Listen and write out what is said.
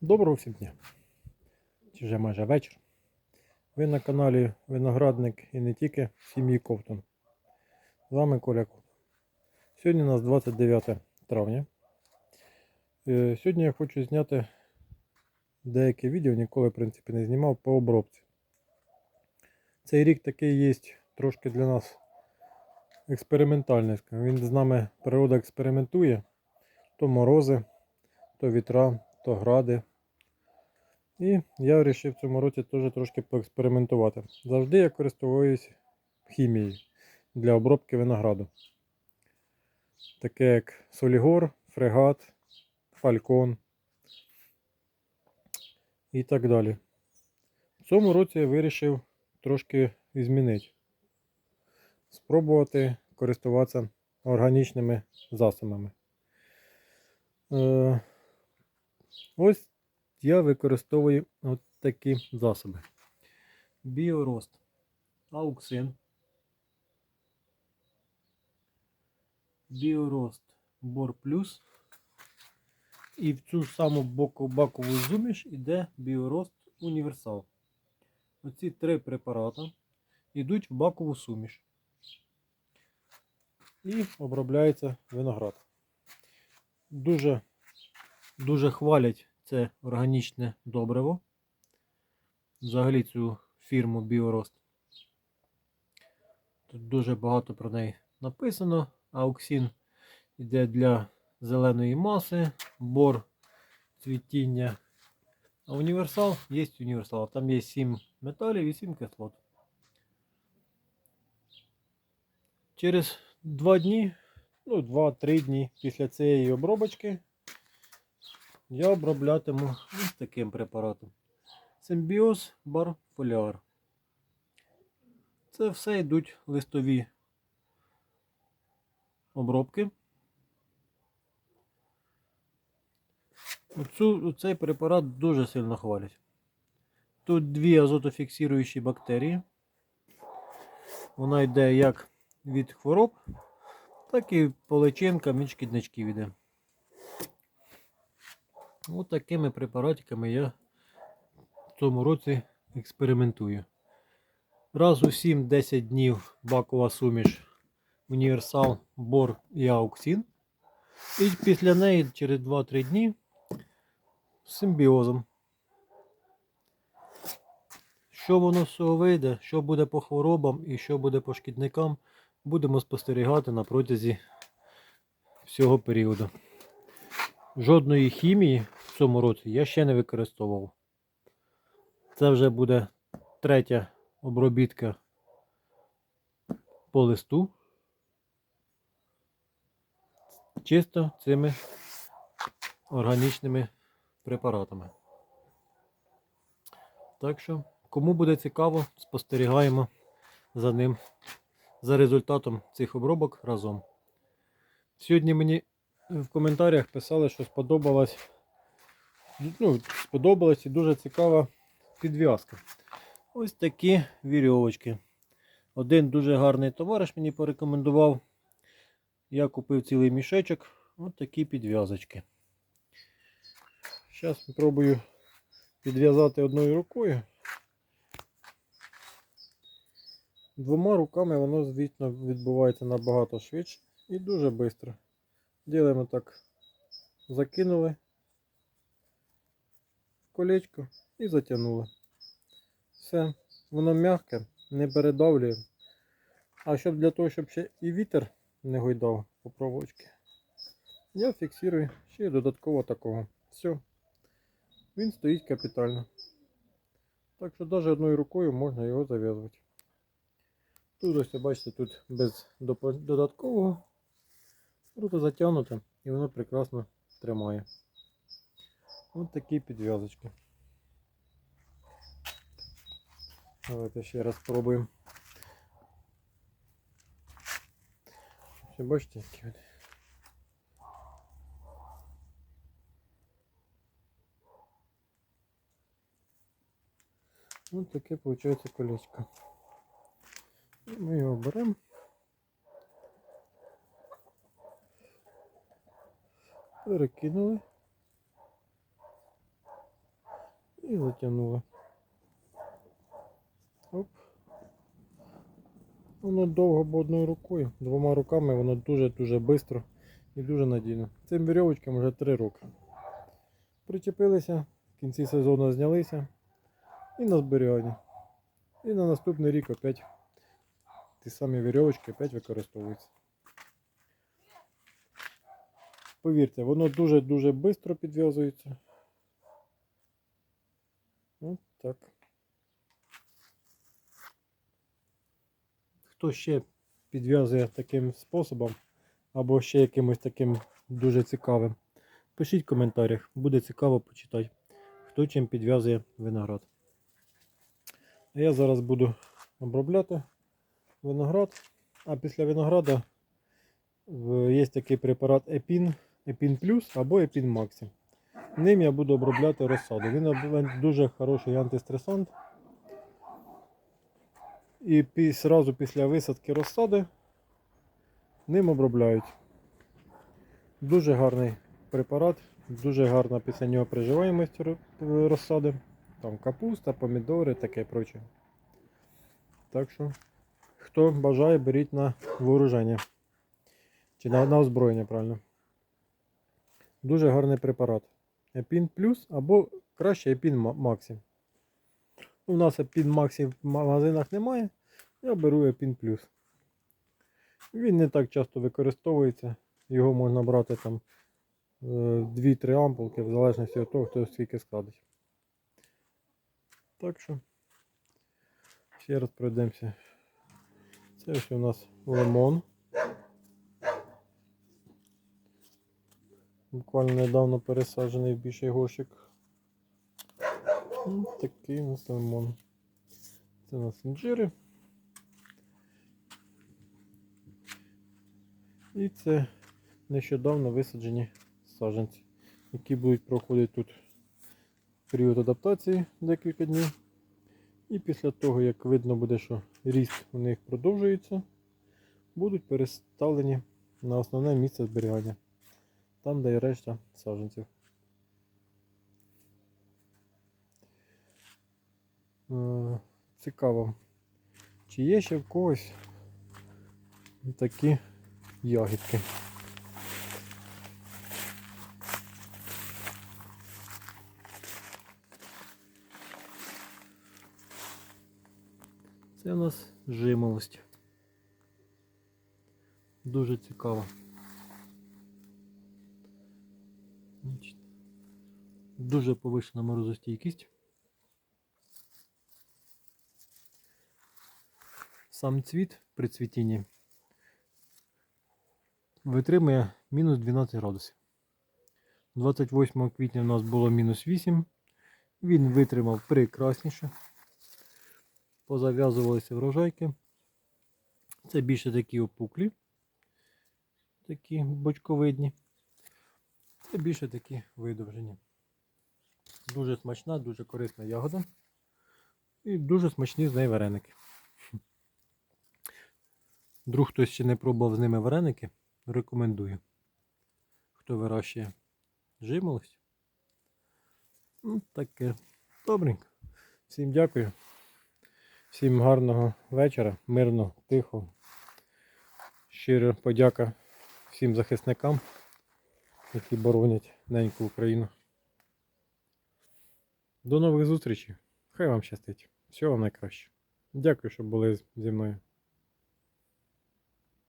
Доброго всім дня. Чи вже майже вечір. Ви на каналі Виноградник і не тільки сім'ї Ковтун. З вами Коля Ковтун. Сьогодні у нас 29 травня. Е, Сьогодні я хочу зняти деяке відео, ніколи в принципі не знімав по обробці. Цей рік такий є трошки для нас експериментальний. Він з нами природа експериментує. То морози, то вітра, то гради. І я вирішив в цьому році теж трошки поекспериментувати. Завжди я користуюсь хімією для обробки винограду. Таке як Солігор, Фрегат, Фалькон і так далі. В цьому році я вирішив трошки змінити. Спробувати користуватися органічними засобами. Е, ось я використовую от такі засоби. Біорост, ауксин, біорост Бор Плюс. І в цю саму боку бакову зуміш іде біорост універсал. Оці три препарати йдуть в бакову суміш. І обробляється виноград. Дуже, дуже хвалять це органічне добриво. Взагалі цю фірму Біорост. Тут дуже багато про неї написано. Ауксін йде для зеленої маси, бор цвітіння. А універсал є універсал. Там є 7 металів і 7 кислот. Через 2 дні, ну 2-3 дні після цієї обробочки я оброблятиму ось таким препаратом. Симбіоз бар фоліар. Це все йдуть листові обробки. Оцю, цей препарат дуже сильно хвалять. Тут дві азотофіксуючі бактерії. Вона йде як від хвороб, так і по личинкам від шкідничків іде. Ось такими препаратиками я в цьому році експериментую. Раз у 7-10 днів бакова суміш, універсал, бор і ауксин. І після неї через 2-3 дні з симбіозом. Що воно з цього вийде, що буде по хворобам і що буде по шкідникам, будемо спостерігати на протязі всього періоду. Жодної хімії цьому році я ще не використовував. Це вже буде третя обробітка по листу. Чисто цими органічними препаратами. Так що, кому буде цікаво, спостерігаємо за ним, за результатом цих обробок разом. Сьогодні мені в коментарях писали, що сподобалась, ну, сподобалась і дуже цікава підв'язка. Ось такі вірьовочки. Один дуже гарний товариш мені порекомендував. Я купив цілий мішечок. Ось такі підв'язочки. Зараз спробую підв'язати одною рукою. Двома руками воно, звісно, відбувається набагато швидше і дуже швидко. Ділимо так, закинули колечко і затягнули. Все, воно м'яке, не передавлює. А щоб для того, щоб ще і вітер не гойдав по проводці, я фіксую ще й додатково такого. Все. Він стоїть капітально. Так що навіть одною рукою можна його зав'язувати. Тут ось бачите, тут без додаткового. Круто затягнуто і воно прекрасно тримає. Ось такі підв'язочки. Давайте ще раз спробуємо. Ще бачите, які вони. Ось таке виходить колечко. І Ми його беремо. Перекинули. І затягнули. Оп. Воно довго бо одною рукою. Двома руками воно дуже-дуже швидко і дуже надійно. Цим вірьовочкам вже 3 роки. Причепилися, в кінці сезону знялися і на зберігання. І на наступний рік опять ті самі вірьовочки опять використовуються. Повірте, воно дуже-дуже швидко підв'язується. От так. Хто ще підв'язує таким способом, або ще якимось таким дуже цікавим, пишіть в коментарях, буде цікаво почитати, хто чим підв'язує виноград. А я зараз буду обробляти виноград, а після винограда є такий препарат Епін, Епін Плюс або Епін Максі. Ним я буду обробляти розсаду. Він дуже хороший антистресант. І зразу після висадки розсади ним обробляють. Дуже гарний препарат, дуже гарна після нього приживаємість розсади. Там капуста, помідори, таке проче. Так що, хто бажає, беріть на вооруження. Чи на, на озброєння, правильно. Дуже гарний препарат. Епін плюс або краще Епін Ма- Максі. У нас Епін Максі в магазинах немає. Я беру Епін плюс. Він не так часто використовується. Його можна брати там 2-3 ампулки, в залежності від того, хто скільки складить. Так що ще раз пройдемося. Це ось у нас лимон. Буквально недавно пересаджений в більший горщик. Такий у нас лимон. Це у нас інжири. І це нещодавно висаджені саджанці, які будуть проходити тут період адаптації декілька днів. І після того, як видно буде, що ріст у них продовжується, будуть переставлені на основне місце зберігання. Там, де і решта саджанців. Е, Цікаво, чи є ще в когось такі ягідки? Це у нас жимолость. Дуже цікаво. Дуже повишена морозостійкість. Сам цвіт при цвітінні витримує мінус 12 градусів. 28 квітня у нас було мінус 8. Він витримав прекрасніше. Позав'язувалися врожайки. Це більше такі опуклі, такі бочковидні. Це більше такі видовжені. Дуже смачна, дуже корисна ягода. І дуже смачні з неї вареники. Друг хтось ще не пробував з ними вареники, рекомендую. Хто вирощує жимолость. Ну, таке. Добренько. Всім дякую. Всім гарного вечора, мирно, тихо. Щиро подяка всім захисникам, які боронять неньку Україну. До нових зустрічей. Хай вам щастить. Всього вам найкраще. Дякую, що були зі мною.